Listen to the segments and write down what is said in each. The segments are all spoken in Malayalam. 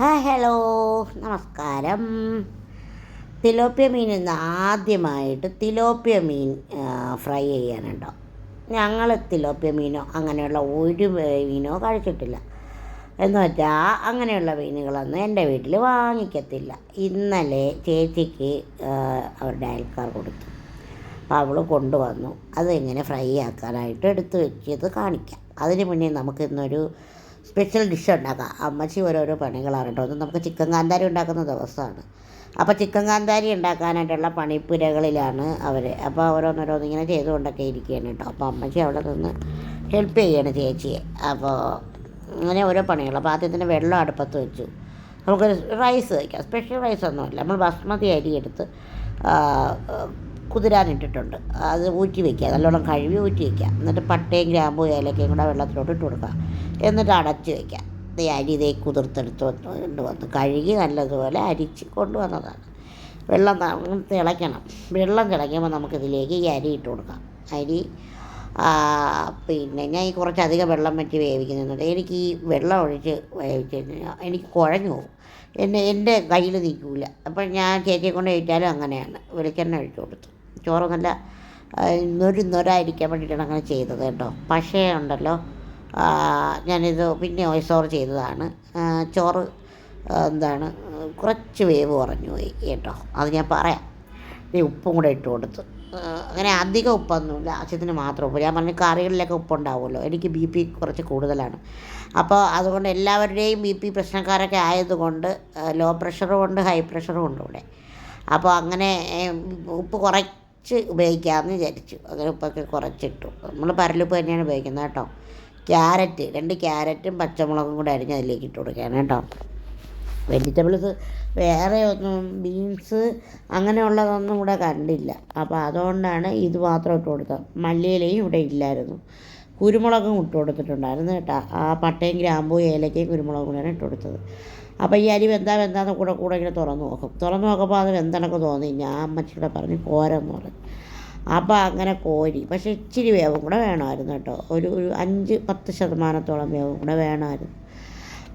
Hi hello. നമസ്കാരം. തിലോപ്പിയ മീൻ ഇന്ന് ആദ്യമായിട്ട് തിലോപ്പിയ മീൻ ഫ്രൈ ചെയ്യാനുണ്ടോ? ഞങ്ങൾ തിലോപ്പിയ മീനോ അങ്ങനെയുള്ള ഒരു മീനോ കഴിച്ചിട്ടില്ല. എന്ന് വെച്ചാൽ അങ്ങനെയുള്ള മീനുകളൊന്നും എന്റെ വീട്ടിൽ വാങ്ങിക്കത്തില്ല. ഇന്നലെ ചേച്ചിക്ക് അവരുടെ അയൽക്കാർ കൊടുത്തു. അപ്പോൾ അവൾ കൊണ്ടുവന്നു. അത് എങ്ങനെ ഫ്രൈ ആക്കാനായിട്ട് എടുത്തു വെച്ചത് കാണിക്കാം. അതിന് മുന്നേ നമുക്ക് ഇന്നൊരു സ്പെഷ്യൽ ഡിഷ് ഉണ്ടാക്കാം അമ്മച്ചി ഓരോരോ പണികളാണ് കേട്ടോ. നമുക്ക് ചിക്കൻ കാന്താരി ഉണ്ടാക്കുന്ന ദിവസമാണ്. അപ്പോൾ ചിക്കൻ കാന്താരി ഉണ്ടാക്കാനായിട്ടുള്ള പണിപ്പുരകളിലാണ് അവർ അപ്പോൾ ഓരോന്നോരോന്ന് ഇങ്ങനെ ചെയ്തുകൊണ്ടൊക്കെ ഇരിക്കുകയാണ് കേട്ടോ. അപ്പോൾ അമ്മച്ചി അവിടെ നിന്ന് ഹെൽപ്പ് ചെയ്യാണ് ചേച്ചിയെ. അപ്പോൾ അങ്ങനെ ഓരോ പണികൾ. അപ്പോൾ ആദ്യത്തിന് വെള്ളം അടുപ്പത്ത് വെച്ചു. നമുക്ക് റൈസ് വയ്ക്കാം സ്പെഷ്യൽ റൈസ് ഒന്നുമില്ല നമ്മൾ ബസ്മതി അരി എടുത്ത് കുതിരാനിട്ടിട്ടുണ്ട്. അത് ഊറ്റി വയ്ക്കുക നല്ലോണം കഴുകി ഊറ്റി വയ്ക്കുക എന്നിട്ട് പട്ടയും ഗ്രാമ്പും ഏലക്കയും കൂടെ വെള്ളത്തിലോട്ട് ഇട്ട് കൊടുക്കുക. എന്നിട്ട് അടച്ച് വയ്ക്കുക ഈ അരി ഇതേ കുതിർത്തെടുത്ത് വന്ന് കൊണ്ടുവന്ന് കഴുകി നല്ലതുപോലെ അരിച്ച് കൊണ്ടുവന്നതാണ് വെള്ളം തിളയ്ക്കണം. വെള്ളം തിളയ്ക്കുമ്പോൾ നമുക്കിതിലേക്ക് ഈ അരി ഇട്ട് കൊടുക്കാം. അരി പിന്നെ ഞാൻ ഈ കുറച്ചധികം വെള്ളം വെച്ച് വേവിക്കുന്നുണ്ട് എനിക്ക് ഈ വെള്ളം ഒഴിച്ച് വേവിച്ച് കഴിഞ്ഞാൽ എനിക്ക് കുഴഞ്ഞു പോകും. എന്നെ എന്റെ കയ്യിൽ നിൽക്കില്ല. അപ്പോൾ ഞാൻ ചേച്ചിയെ കൊണ്ട് കഴിച്ചാലും അങ്ങനെയാണ്. വെളിച്ചെണ്ണ ഒഴിച്ച് കൊടുത്തു. ചോറ് നല്ല നൊരു നൊരായിരിക്കാൻ വേണ്ടിയിട്ടാണ് അങ്ങനെ ചെയ്തത് കേട്ടോ. പക്ഷേ ഉണ്ടല്ലോ. ഞാനിത് പിന്നെ ഓവർ ചെയ്തതാണ്. ചോറ് എന്താണ് കുറച്ച് വേവ് കുറഞ്ഞു പോയി കേട്ടോ. അത് ഞാൻ പറയാം. ഈ ഉപ്പും കൂടെ ഇട്ട് കൊടുത്തു. അങ്ങനെ അധികം ഉപ്പൊന്നുമില്ല. ആവശ്യത്തിന് മാത്രം ഉപ്പ്. ഞാൻ പറഞ്ഞ കറികളിലൊക്കെ ഉപ്പുണ്ടാവുമല്ലോ. എനിക്ക് ബി പി കുറച്ച് കൂടുതലാണ്. അപ്പോൾ അതുകൊണ്ട് എല്ലാവരുടെയും ബി പി പ്രശ്നക്കാരൊക്കെ ആയതുകൊണ്ട് ലോ പ്രഷറും ഉണ്ട് ഹൈ പ്രഷറും ഉണ്ട് ഇവിടെ. അപ്പോൾ അങ്ങനെ ഉപ്പ് ഉപ്പ് കുറച്ച് ഉപയോഗിക്കാമെന്ന് വിചാരിച്ചു. അങ്ങനെ ഉപ്പൊക്കെ കുറച്ചിട്ടു. നമ്മൾ പരലുപ്പ് തന്നെയാണ് ഉപയോഗിക്കുന്നത് കേട്ടോ. ക്യാരറ്റ് രണ്ട് ക്യാരറ്റും പച്ചമുളകും കൂടെ അരിഞ്ഞ് അതിലേക്ക് ഇട്ട് കൊടുക്കുകയാണ് കേട്ടോ. വെജിറ്റബിൾസ് വേറെ ഒന്നും ബീൻസ് അങ്ങനെയുള്ളതൊന്നും കൂടെ കണ്ടില്ല. അപ്പോൾ അതുകൊണ്ടാണ് ഇത് മാത്രം ഇട്ട് കൊടുത്തത്. മല്ലിയിലയും ഇവിടെ ഇല്ലായിരുന്നു. കുരുമുളകും ഇട്ട് കൊടുത്തിട്ടുണ്ടായിരുന്നു കേട്ടോ. ആ പട്ടയും ഗ്രാമ്പൂ ഏലക്കയും കുരുമുളകും കൂടെയാണ് ഇട്ട് കൊടുത്തത്. അപ്പോൾ ഈ അരി വെന്താ വെന്താന്ന് കൂടെ കൂടെ ഇങ്ങനെ തുറന്നു നോക്കും. തുറന്ന് നോക്കുമ്പോൾ അത് വെന്തണക്ക് തോന്നി. ഞാൻ അമ്മച്ചിയുടെ പറഞ്ഞ് കോരെന്ന് പറഞ്ഞു. അപ്പോൾ അങ്ങനെ കോരി. പക്ഷേ ഇച്ചിരി വേവും കൂടെ വേണമായിരുന്നു കേട്ടോ. ഒരു ഒരു അഞ്ച് പത്ത് ശതമാനത്തോളം വേവും കൂടെ വേണമായിരുന്നു.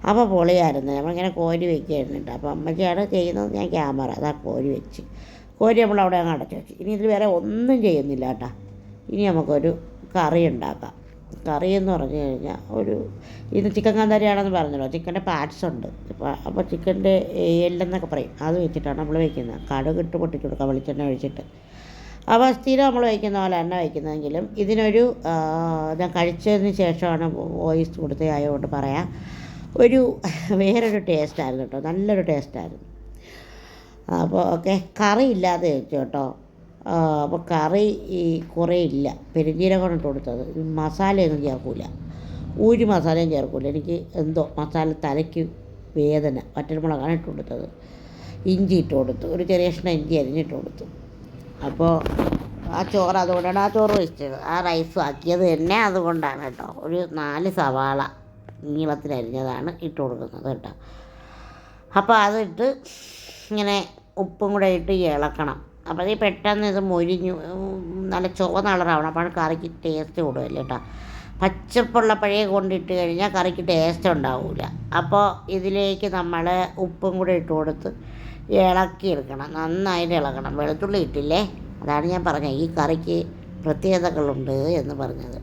അപ്പോൾ പൊളിയായിരുന്നു. നമ്മളിങ്ങനെ കോരി വെക്കുകയായിരുന്നു കേട്ടോ. അപ്പോൾ അമ്മയ്ക്കാണ് ചെയ്യുന്നത്. ഞാൻ ക്യാമറ അതാ കോരി വെച്ച്. കോരി നമ്മൾ അവിടെ അങ്ങ് അടച്ചു വെച്ചു. ഇനി ഇതിൽ വേറെ ഒന്നും ചെയ്യുന്നില്ല കേട്ടോ. ഇനി നമുക്കൊരു കറി ഉണ്ടാക്കാം. കറി എന്ന് പറഞ്ഞു കഴിഞ്ഞാൽ ഒരു ഇത് ചിക്കൻ കാന്താരിയാണെന്ന് പറഞ്ഞല്ലോ ചിക്കന്റെ പാർട്സ് ഉണ്ട്. അപ്പോൾ അപ്പോൾ ചിക്കന്റെ എല്ലെന്നൊക്കെ പറയും. അത് വെച്ചിട്ടാണ് നമ്മൾ വയ്ക്കുന്നത് കടുക് ഇട്ട് പൊട്ടിച്ച് കൊടുക്കുക വെളിച്ചെണ്ണ ഒഴിച്ചിട്ട്. അപ്പോൾ സ്ഥിരം നമ്മൾ വയ്ക്കുന്ന പോലെ തന്നെ വയ്ക്കുന്നതെങ്കിലും ഇതിനൊരു ഞാൻ കഴിച്ചതിന് ശേഷമാണ് വോയിസ് കൊടുത്തതായതുകൊണ്ട് പറയാം. ഒരു വേറൊരു ടേസ്റ്റായിരുന്നു കേട്ടോ. നല്ലൊരു ടേസ്റ്റായിരുന്നു അപ്പോൾ ഓക്കെ. കറി ഇല്ലാതെ വെച്ചു കേട്ടോ. അപ്പോൾ കറി ഈ കുറേ ഇല്ല. പെരുംജീരകമാണ് ഇട്ട് കൊടുത്തത്. മസാലയൊന്നും ചേർക്കില്ല ഒരു മസാലയും ചേർക്കില്ല എനിക്ക് എന്തോ മസാല തലയ്ക്ക് വേദന. വറ്റൽമുളകാണ് ഇട്ട് കൊടുത്തത്. ഇഞ്ചി ഇട്ട് കൊടുത്തു. ഒരു ചെറിയ കഷ്ണം ഇഞ്ചി അരിഞ്ഞിട്ട് കൊടുത്തു. അപ്പോൾ ആ ചോറ് അതുകൊണ്ടാണ് ആ ചോറ് വെച്ചത്. ആ റൈസ് ആക്കിയത് തന്നെ അതുകൊണ്ടാണ് കേട്ടോ. ഒരു നാല് സവാള നീളത്തിലരിഞ്ഞതാണ് ഇട്ട് കൊടുക്കുന്നത് കേട്ടോ. അപ്പോൾ അതിട്ട് ഇങ്ങനെ ഉപ്പും കൂടെ ഇട്ട് ഇളക്കണം. ഈ പെട്ടെന്ന് ഇത് മൊരിഞ്ഞു. നല്ല ചുവന്ന കളറാവണം. അപ്പോൾ കറിക്ക് ടേസ്റ്റ് കൂടുമല്ലോ കേട്ടോ. പച്ചപ്പുള്ള പഴയ കൊണ്ടിട്ട് കഴിഞ്ഞാൽ കറിക്ക് ടേസ്റ്റ് ഉണ്ടാവില്ല അപ്പോൾ ഇതിലേക്ക് നമ്മൾ ഉപ്പും കൂടെ ഇട്ട് കൊടുത്ത് ഇളക്കി എടുക്കണം നന്നായിട്ട് ഇളക്കണം വെളുത്തുള്ളി ഇട്ടില്ലേ? അതാണ് ഞാൻ പറഞ്ഞത്. ഈ കറിക്ക് പ്രത്യേകതകളുണ്ട് എന്ന് പറഞ്ഞത്.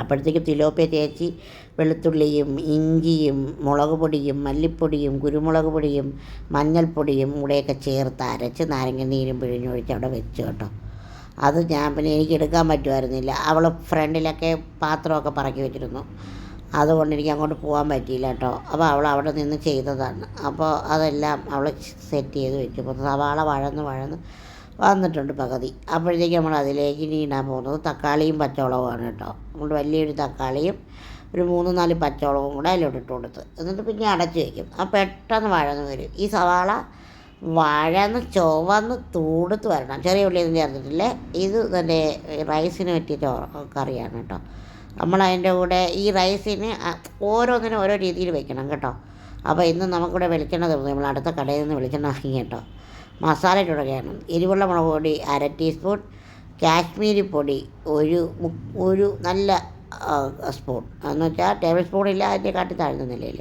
അപ്പോഴത്തേക്ക് തിലോപ്പിയ ചേച്ചി വെളുത്തുള്ളിയും ഇഞ്ചിയും മുളക് പൊടിയും മല്ലിപ്പൊടിയും കുരുമുളക് പൊടിയും മഞ്ഞൾപ്പൊടിയും കൂടെയൊക്കെ ചേർത്ത് അരച്ച് നാരങ്ങ നീരും പിഴിഞ്ഞൊഴിച്ച് അവിടെ വെച്ചു കേട്ടോ. അത് ഞാൻ പിന്നെ എനിക്ക് എടുക്കാൻ പറ്റുമായിരുന്നില്ല. അവൾ ഫ്രണ്ടിലൊക്കെ പാത്രമൊക്കെ പറക്കി വെച്ചിരുന്നു. അതുകൊണ്ട് എനിക്ക് അങ്ങോട്ട് പോകാൻ പറ്റിയില്ല കേട്ടോ. അപ്പോൾ അവൾ അവിടെ നിന്ന് ചെയ്തതാണ്. അപ്പോൾ അതെല്ലാം അവൾ സെറ്റ് ചെയ്ത് വെച്ചു. അപ്പോൾ സവാള വഴന്ന് വഴന്ന് വന്നിട്ടുണ്ട് പകുതി. അപ്പോഴത്തേക്ക് നമ്മൾ അതിലേക്ക് ഇനി ഇടാൻ പോകുന്നത് തക്കാളിയും പച്ചമുളകുമാണ് കേട്ടോ. നമ്മൾ വലിയൊരു തക്കാളിയും ഒരു മൂന്ന് നാല് പച്ചമുളകും കൂടെ അതിലോട്ട് ഇട്ട് കൊടുത്ത്. എന്നിട്ട് പിന്നെ അടച്ച് വയ്ക്കും ആ പെട്ടെന്ന് വഴന്ന് വരും. ഈ സവാള വഴന്ന് ചുവന്ന് തൂടുത്ത് വരണം. ചെറിയ ഉള്ളിയൊന്നും ചേർത്തിട്ടില്ലേ? ഇത് തന്നെ റൈസിന് പറ്റിയ ചോ കറിയാണ് കേട്ടോ. നമ്മളതിന്റെ കൂടെ ഈ റൈസിന് ഓരോന്നിനും ഓരോ രീതിയിൽ വെക്കണം കേട്ടോ. അപ്പോൾ ഇന്ന് നമുക്കിവിടെ വിളിക്കേണ്ടത് നമ്മൾ അടുത്ത കടയിൽ നിന്ന് വിളിക്കണം കേട്ടോ. മസാല ഇടുകയാണ് എരിവുള്ള മുളക് പൊടി അര ടീസ്പൂൺ കാശ്മീരി പൊടി ഒരു ഒരു നല്ല സ്പൂൺ എന്ന് വെച്ചാൽ ടേബിൾ സ്പൂണില്ല അതിന്റെ കാട്ടി താഴ്ന്ന നിലയിൽ.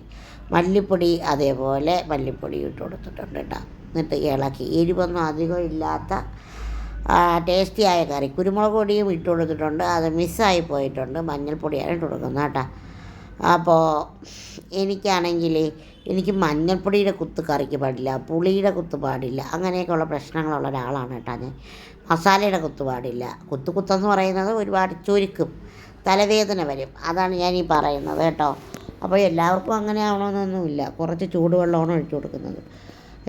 മല്ലിപ്പൊടി അതേപോലെ മല്ലിപ്പൊടി ഇട്ട് കൊടുത്തിട്ടുണ്ട് കേട്ടോ. എന്നിട്ട് ഇളക്കി. എരിവൊന്നും അധികം ഇല്ലാത്ത ടേസ്റ്റിയായ കറി. കുരുമുളക് പൊടിയും ഇട്ട് കൊടുത്തിട്ടുണ്ട്. അത് മിസ്സായി പോയിട്ടുണ്ട്. മഞ്ഞൾപ്പൊടിയാണ് ഇട്ട് കൊടുക്കുന്നത് കേട്ടോ. അപ്പോൾ എനിക്കാണെങ്കിൽ എനിക്ക് മഞ്ഞൾപ്പൊടിയുടെ കുത്ത് കറിക്ക് പാടില്ല പുളിയുടെ കുത്ത് പാടില്ല അങ്ങനെയൊക്കെയുള്ള പ്രശ്നങ്ങളുള്ള ഒരാളാണ് കേട്ടോ ഞാൻ. മസാലയുടെ കുത്ത് പാടില്ല. കുത്ത് കുത്തെന്ന് പറയുന്നത് ഒരുപാട് ചുരുക്കും തലവേദന വരും. അതാണ് ഞാൻ ഈ പറയുന്നത് കേട്ടോ. അപ്പോൾ എല്ലാവർക്കും അങ്ങനെ ആവണമെന്നൊന്നുമില്ല. കുറച്ച് ചൂടുവെള്ളമാണ് ഒഴിച്ചു കൊടുക്കുന്നത്.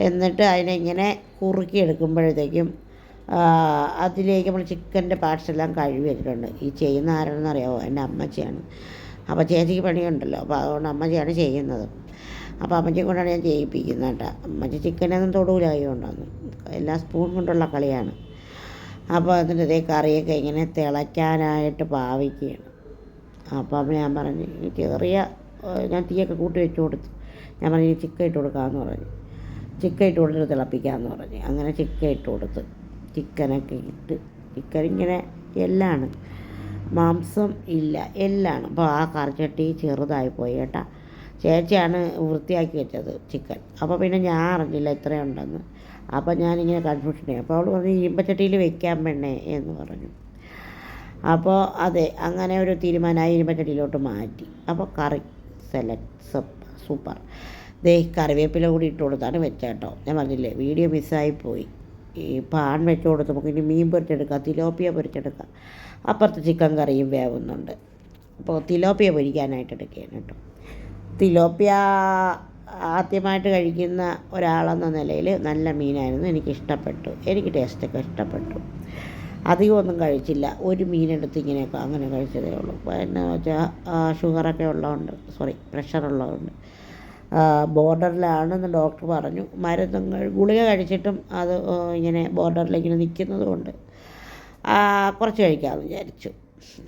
എന്നിട്ട് അതിനെ ഇങ്ങനെ കുറുക്കി എടുക്കുമ്പോഴത്തേക്കും അതിലേക്ക് നമ്മൾ ചിക്കന്റെ പാർട്സ് എല്ലാം കഴുകി വെച്ചിട്ടുണ്ട് ഈ ചെയ്യുന്ന ആരാണെന്ന് അറിയാമോ എന്റെ അമ്മച്ചിയാണ്. അപ്പോൾ ചേച്ചിക്ക് പണിയുണ്ടല്ലോ. അപ്പോൾ അതുകൊണ്ട് അമ്മച്ചിയാണ് ചെയ്യുന്നത്. അപ്പോൾ അമ്മച്ചിയെ കൊണ്ടാണ് ഞാൻ ചെയ്യിപ്പിക്കുന്നത് കേട്ടോ. അമ്മച്ചി ചിക്കനൊന്നും തൊടൂലായി കൊണ്ടാണ് എല്ലാ സ്പൂൺ കൊണ്ടുള്ള കളിയാണ്. അപ്പോൾ അതിന്റെ ഇതേ കറിയൊക്കെ ഇങ്ങനെ തിളയ്ക്കാനായിട്ട് പാവിക്കുകയാണ്. അപ്പം ഞാൻ പറഞ്ഞു ചെറിയ ഞാൻ തീയൊക്കെ കൂട്ടി വെച്ച് കൊടുത്തു ഞാൻ പറഞ്ഞു ചിക്കൻ ഇട്ട് കൊടുക്കാമെന്ന് പറഞ്ഞു. ചിക്കൻ ഇട്ട് കൊടുത്തിട്ട് തിളപ്പിക്കാമെന്ന് പറഞ്ഞു. അങ്ങനെ ചിക്കൻ ഇട്ട് കൊടുത്ത് ചിക്കനൊക്കെ ഇട്ട് ചിക്കൻ ഇങ്ങനെ എല്ലാണ്. മാംസം ഇല്ല എല്ലാം. അപ്പോൾ ആ കറിച്ചട്ടി ചെറുതായി പോയി കേട്ടോ. ചേച്ചിയാണ് വൃത്തിയാക്കി വെച്ചത് ചിക്കൻ. അപ്പോൾ പിന്നെ ഞാൻ അറിഞ്ഞില്ല ഇത്രയുണ്ടെന്ന്. അപ്പോൾ ഞാനിങ്ങനെ കൺഫ്യൂഷനായി അപ്പോൾ അവൾ പറഞ്ഞു ഇരുമ്പച്ചട്ടിയിൽ വെക്കാൻ പെണ്ണേ എന്ന് പറഞ്ഞു. അപ്പോൾ അതെ അങ്ങനെ ഒരു തീരുമാനമായി ഇരുമ്പച്ചട്ടിയിലോട്ട് മാറ്റി. അപ്പോൾ കറി സെലക്ട് സൂപ്പർ ദേ കറിവേപ്പില കൂടി ഇട്ട് കൊടുത്താണ് വെച്ചേട്ടോ. ഞാൻ പറഞ്ഞില്ലേ വീഡിയോ മിസ്സായി പോയി. ഈ പാൻ വെച്ച് കൊടുത്ത് നമുക്ക് ഇനി മീൻ പൊരിച്ചെടുക്കാം തിലോപ്പിയ പൊരിച്ചെടുക്കാം. അപ്പുറത്ത് ചിക്കൻ കറിയും വേവുന്നുണ്ട്. അപ്പോൾ തിലോപ്പിയ പൊരിക്കാനായിട്ട് എടുക്കുകയാണ് കേട്ടോ. തിലോപ്പിയ ആദ്യമായിട്ട് കഴിക്കുന്ന ഒരാളെന്ന നിലയിൽ നല്ല മീനായിരുന്നു എനിക്ക് ഇഷ്ടപ്പെട്ടു എനിക്ക് ടേസ്റ്റൊക്കെ ഇഷ്ടപ്പെട്ടു. അധികമൊന്നും കഴിച്ചില്ല. ഒരു മീനെടുത്ത് ഇങ്ങനെയൊക്കെ അങ്ങനെ കഴിച്ചതേ ഉള്ളൂ. പിന്നെ വെച്ചാൽ ഷുഗറൊക്കെ ഉള്ളതുകൊണ്ട് സോറി പ്രഷർ ഉള്ളതുകൊണ്ട് ബോർഡറിലാണെന്ന് ഡോക്ടർ പറഞ്ഞു. മരുന്ന് ഗുളിക കഴിച്ചിട്ടും അത് ഇങ്ങനെ ബോർഡറിൽ ഇങ്ങനെ നിൽക്കുന്നത് കൊണ്ട് കുറച്ച് കഴിക്കാമെന്ന് വിചാരിച്ചു.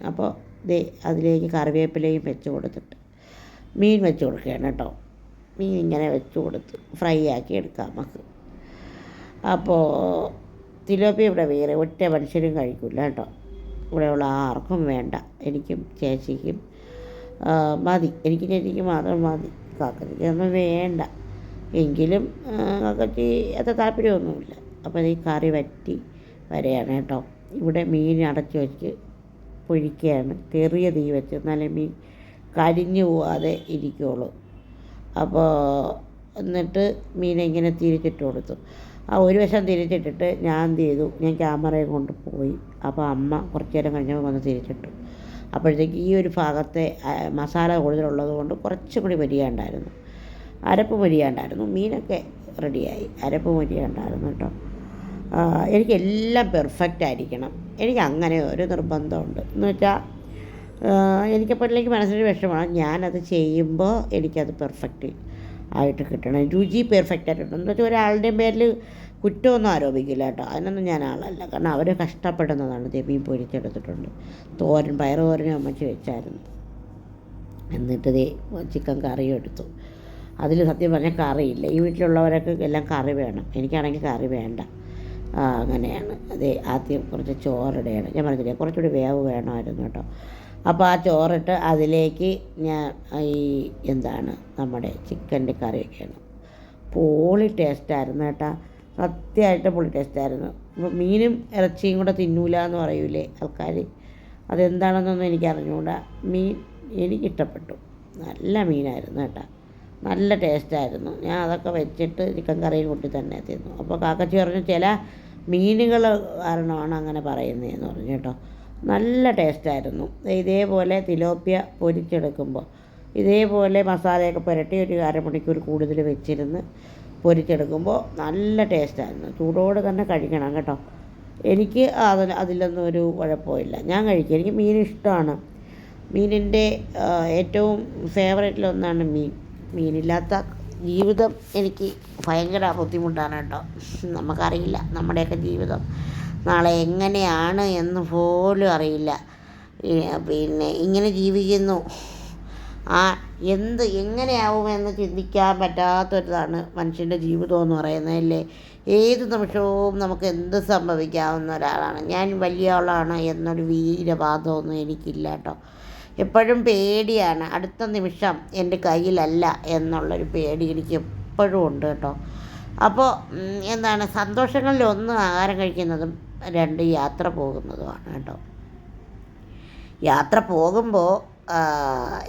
അപ്പോൾ ദേ അതിലേക്ക് കറിവേപ്പിലയും വെച്ച് കൊടുത്തിട്ട് മീൻ വെച്ച് കൊടുക്കുകയാണ് കേട്ടോ. മീൻ ഇങ്ങനെ വെച്ച് കൊടുത്ത് ഫ്രൈ ആക്കി എടുക്കാം നമുക്ക്. അപ്പോൾ തിലോപ്പി ഇവിടെ വേറെ ഒറ്റ മനുഷ്യരും കഴിക്കില്ല കേട്ടോ. ഇവിടെയുള്ള ആർക്കും വേണ്ട. എനിക്കും ചേച്ചിക്കും മതി. എനിക്ക് ചേച്ചിക്ക് മാത്രം മതി. കാക്കച്ചിക്ക് ഒന്നും വേണ്ട. എങ്കിലും കാക്കച്ചി അത്ര താല്പര്യമൊന്നുമില്ല. അപ്പോൾ ഈ കറി വറ്റി വരെയാണ് കേട്ടോ. ഇവിടെ മീൻ അടച്ചു വെച്ച് പൊരിക്കുകയാണ്. ചെറിയ തീ വെച്ച്. എന്നാലേ മീൻ കരിഞ്ഞു പോവാതെ ഇരിക്കുകയുള്ളൂ അപ്പോൾ എന്നിട്ട് മീനെ ഇങ്ങനെ തിരിച്ചിട്ട് കൊടുത്തു. ആ ഒരു വശം തിരിച്ചിട്ടിട്ട് ഞാൻ എന്ത് ചെയ്തു? ഞാൻ ക്യാമറയും കൊണ്ട് പോയി. അപ്പോൾ അമ്മ കുറച്ച് നേരം കഴിഞ്ഞപ്പോൾ വന്ന് തിരിച്ചിട്ടു. അപ്പോഴത്തേക്ക് ഈ ഒരു ഭാഗത്തെ മസാല കൂടുതലുള്ളത് കൊണ്ട് കുറച്ചും കൂടി അരപ്പ് മരിയാണ്ടായിരുന്നു മീനൊക്കെ റെഡിയായി. അരപ്പ് മരിയാണ്ടായിരുന്നു കേട്ടോ. എനിക്ക് എല്ലാം പെർഫെക്റ്റ് ആയിരിക്കണം. എനിക്ക് അങ്ങനെ ഒരു നിർബന്ധമുണ്ട്. എന്ന് വെച്ചാൽ എനിക്കപ്പോഴേക്ക് മനസ്സിന് വിഷമമാണ്. ഞാനത് ചെയ്യുമ്പോൾ എനിക്കത് പെർഫെക്റ്റ് ആയിട്ട് കിട്ടണം. രുചി പെർഫെക്റ്റ് ആയിട്ട് കിട്ടണം. എന്ന് വെച്ചാൽ ഒരാളുടെയും പേരിൽ കുറ്റമൊന്നും ആരോപിക്കില്ല കേട്ടോ. അതിനൊന്നും ഞാൻ ആളല്ല. കാരണം അവർ കഷ്ടപ്പെടുന്നതാണ് മീൻ പൊരിച്ചെടുത്തിട്ടുണ്ട്. തോരൻ പയറ് തോരനും അമ്മച്ചി വെച്ചായിരുന്നു. എന്നിട്ട് ദേ ചിക്കൻ കറിയും എടുത്തു. അതിൽ സത്യം പറഞ്ഞാൽ കറിയില്ല ഈ വീട്ടിലുള്ളവരൊക്കെ എല്ലാം കറി വേണം. എനിക്കാണെങ്കിൽ കറി വേണ്ട. അങ്ങനെയാണ്. അത് ആദ്യം കുറച്ച് ചോറിടുകയാണ് ഞാൻ പറഞ്ഞില്ലേ കുറച്ചുകൂടി വേവ് വേണമായിരുന്നു കേട്ടോ. അപ്പോൾ ആ ചോറിട്ട് അതിലേക്ക് ഞാൻ ഈ എന്താണ് നമ്മുടെ ചിക്കന്റെ കറിയൊക്കെയാണ്. പോളി ടേസ്റ്റായിരുന്നു കേട്ടോ. സത്യമായിട്ട് പുളി ടേസ്റ്റായിരുന്നു ഇപ്പോൾ മീനും ഇറച്ചിയും കൂടെ തിന്നൂല എന്ന് പറയൂലേ ആൾക്കാർ അതെന്താണെന്നൊന്നും എനിക്ക് അറിഞ്ഞുകൂടാ മീൻ എനിക്കിഷ്ടപ്പെട്ടു. നല്ല മീനായിരുന്നു കേട്ടോ. നല്ല ടേസ്റ്റായിരുന്നു ഞാൻ അതൊക്കെ വെച്ചിട്ട് ചിക്കൻ കറിയും കൂട്ടി തന്നെ തിന്നു. അപ്പോൾ കാക്കച്ചി പറഞ്ഞു ചില മീനുകൾ കാരണമാണ് അങ്ങനെ പറയുന്നതെന്ന് പറഞ്ഞു കേട്ടോ. നല്ല ടേസ്റ്റായിരുന്നു ഇതേപോലെ തിലോപ്പിയ പൊരിച്ചെടുക്കുമ്പോൾ ഇതേപോലെ മസാലയൊക്കെ പുരട്ടി ഒരു അരമണിക്കൂർ കൂടുതൽ വെച്ചിരുന്ന് പൊരിച്ചെടുക്കുമ്പോൾ നല്ല ടേസ്റ്റായിരുന്നു. ചൂടോടെ തന്നെ കഴിക്കണം കേട്ടോ. എനിക്ക് അതിന് അതിലൊന്നും ഒരു കുഴപ്പമില്ല. ഞാൻ കഴിക്കും. എനിക്ക് മീൻ ഇഷ്ടമാണ്. മീനിന്റെ ഏറ്റവും ഫേവറേറ്റിലൊന്നാണ് മീൻ. മീനില്ലാത്ത ജീവിതം എനിക്ക് ഭയങ്കര ബുദ്ധിമുട്ടാണ് കേട്ടോ. നമുക്കറിയില്ല നമ്മുടെയൊക്കെ ജീവിതം നാളെ എങ്ങനെയാണ് എന്ന് പോലും അറിയില്ല. പിന്നെ ഇങ്ങനെ ജീവിക്കുന്നു. ആ എന്ത് എങ്ങനെയാവുമെന്ന് ചിന്തിക്കാൻ പറ്റാത്തൊരിതാണ് മനുഷ്യന്റെ ജീവിതം എന്ന് പറയുന്നത് അല്ലേ? ഏത് നിമിഷവും നമുക്ക് എന്ത് സംഭവിക്കാവുന്ന ഒരാളാണ്. ഞാൻ വലിയ ആളാണ് എന്നൊരു വീരവാദമൊന്നും എനിക്കില്ല കേട്ടോ. എപ്പോഴും പേടിയാണ്. അടുത്ത നിമിഷം എന്റെ കയ്യിലല്ല എന്നുള്ളൊരു പേടി എനിക്ക് എപ്പോഴും ഉണ്ട് കേട്ടോ. അപ്പോൾ എന്താണ് സന്തോഷങ്ങളിൽ ഒന്ന് ആഹാരം കഴിക്കുന്നതും രണ്ട് യാത്ര പോകുന്നതുമാണ് കേട്ടോ. യാത്ര പോകുമ്പോൾ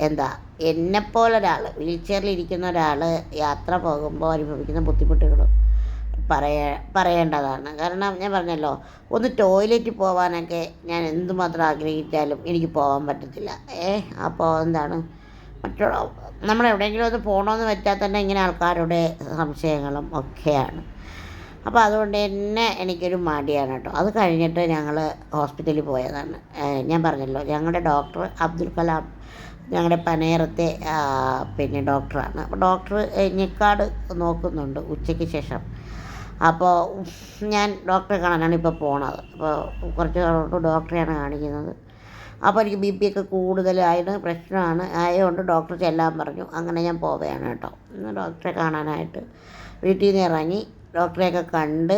എന്താ എന്നെപ്പോലൊരാൾ വീൽ ചെയറിൽ ഇരിക്കുന്ന ഒരാൾ യാത്ര പോകുമ്പോൾ അനുഭവിക്കുന്ന ബുദ്ധിമുട്ടുകളും പറയ പറയേണ്ടതാണ്. കാരണം ഞാൻ പറഞ്ഞല്ലോ ഒന്ന് ടോയ്ലറ്റിൽ പോകാനൊക്കെ ഞാൻ എന്തുമാത്രം ആഗ്രഹിച്ചാലും എനിക്ക് പോകാൻ പറ്റത്തില്ല. ഏ അപ്പോൾ എന്താണ്? മറ്റുള്ള നമ്മൾ എവിടെയെങ്കിലും ഒന്ന് പോകണമെന്ന് വെച്ചാൽ തന്നെ ഇങ്ങനെ ആൾക്കാരുടെ സംശയങ്ങളും ഒക്കെയാണ്. അപ്പോൾ അതുകൊണ്ട് തന്നെ എനിക്കൊരു മടിയാണ് കേട്ടോ അത് കഴിഞ്ഞിട്ട് ഞങ്ങൾ ഹോസ്പിറ്റലിൽ പോയതാണ്. ഞാൻ പറഞ്ഞല്ലോ ഞങ്ങളുടെ ഡോക്ടർ അബ്ദുൽ കലാം ഞങ്ങളുടെ പനേറത്തെ പിന്നെ ഡോക്ടറാണ് അപ്പോൾ ഡോക്ടർ ഞെക്കാട് നോക്കുന്നുണ്ട് ഉച്ചയ്ക്ക് ശേഷം. അപ്പോൾ ഞാൻ ഡോക്ടറെ കാണാനാണ് ഇപ്പോൾ പോണത്. അപ്പോൾ കുറച്ച് നാളോട്ട് ഡോക്ടറെയാണ് കാണിക്കുന്നത്. അപ്പോൾ എനിക്ക് ബി പി ഒക്കെ കൂടുതലായിട്ട് പ്രശ്നമാണ്. ആയതുകൊണ്ട് ഡോക്ടർ ചെല്ലാൻ പറഞ്ഞു. അങ്ങനെ ഞാൻ പോവുകയാണ് കേട്ടോ ഡോക്ടറെ കാണാനായിട്ട് വീട്ടിൽ നിന്ന് ഇറങ്ങി. ഡോക്ടറെയൊക്കെ കണ്ട്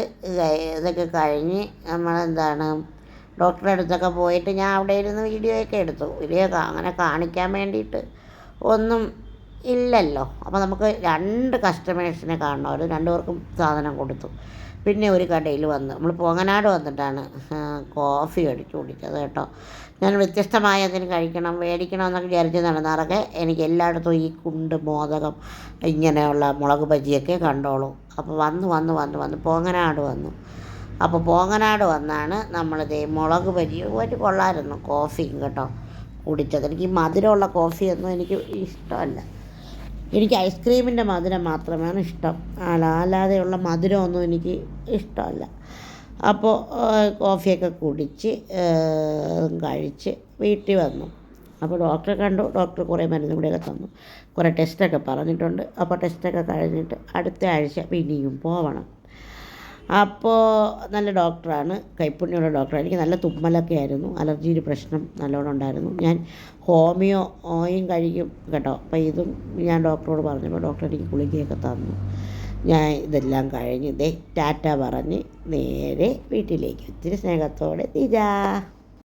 ഇതൊക്കെ കഴിഞ്ഞ് നമ്മളെന്താണ് ഡോക്ടറെ അടുത്തൊക്കെ പോയിട്ട് ഞാൻ അവിടെ ഇരുന്ന് വീഡിയോ ഒക്കെ എടുത്തു. വീഡിയോ അങ്ങനെ കാണിക്കാൻ വേണ്ടിയിട്ട് ഒന്നും ഇല്ലല്ലോ. അപ്പോൾ നമുക്ക് രണ്ട് കസ്റ്റമേഴ്സിനെ കാണണം. അവർ രണ്ടുപേർക്കും സാധനം കൊടുത്തു. പിന്നെ ഒരു കടയിൽ വന്ന്. നമ്മൾ പൊങ്ങനാട് വന്നിട്ടാണ് കോഫി അടിച്ചു കുടിച്ചത് കേട്ടോ. ഞാൻ വ്യത്യസ്തമായ എന്തെങ്കിലും കഴിക്കണം മേടിക്കണം എന്നൊക്കെ വിചാരിച്ച് നടന്നാറൊക്കെ എനിക്ക് എല്ലായിടത്തും ഈ കുണ്ട് മോദകം ഇങ്ങനെയുള്ള മുളക് ബജിയൊക്കെ കണ്ടോളൂ. അപ്പോൾ വന്ന് വന്ന് വന്ന് വന്ന്. പൊങ്ങനാട് വന്നു. അപ്പോൾ പോങ്ങനാട് വന്നാണ് നമ്മളിത് മുളക് ബജി ഒരു കൊള്ളായിരുന്നു കോഫിയും കേട്ടോ കുടിച്ചത്. എനിക്ക് മധുരമുള്ള കോഫിയൊന്നും എനിക്ക് ഇഷ്ടമല്ല. എനിക്ക് ഐസ്ക്രീമിന്റെ മധുരം മാത്രമാണ് ഇഷ്ടം. അല്ല അല്ലാതെയുള്ള മധുരമൊന്നും എനിക്ക് ഇഷ്ടമല്ല. അപ്പോൾ കോഫിയൊക്കെ കുടിച്ച് കഴിച്ച് വീട്ടിൽ വന്നു. അപ്പോൾ ഡോക്ടറെ കണ്ടു. ഡോക്ടർ കുറേ മരുന്ന് കൂടെയൊക്കെ തന്നു. കുറേ ടെസ്റ്റൊക്കെ പറഞ്ഞിട്ടുണ്ട്. അപ്പോൾ ടെസ്റ്റൊക്കെ കഴിഞ്ഞിട്ട് അടുത്ത ആഴ്ച പിന്നെയും പോവണം. അപ്പോൾ നല്ല ഡോക്ടറാണ് കൈപ്പുണ്യമുള്ള ഡോക്ടറാണ്. എനിക്ക് നല്ല തുമ്മലൊക്കെ ആയിരുന്നു അലർജിയുടെ പ്രശ്നം നല്ലോണം ഉണ്ടായിരുന്നു. ഞാൻ ഹോമിയോ ഓയും കഴിക്കും കേട്ടോ. അപ്പോൾ ഇതും ഞാൻ ഡോക്ടറോട് പറഞ്ഞപ്പോൾ ഡോക്ടർ എനിക്ക് ഗുളികയൊക്കെ തന്നു. ഞാൻ ഇതെല്ലാം കഴിഞ്ഞ് ദേ ടാറ്റ പറഞ്ഞ് നേരെ വീട്ടിലേക്ക്. ഒത്തിരി സ്നേഹത്തോടെ തിരാ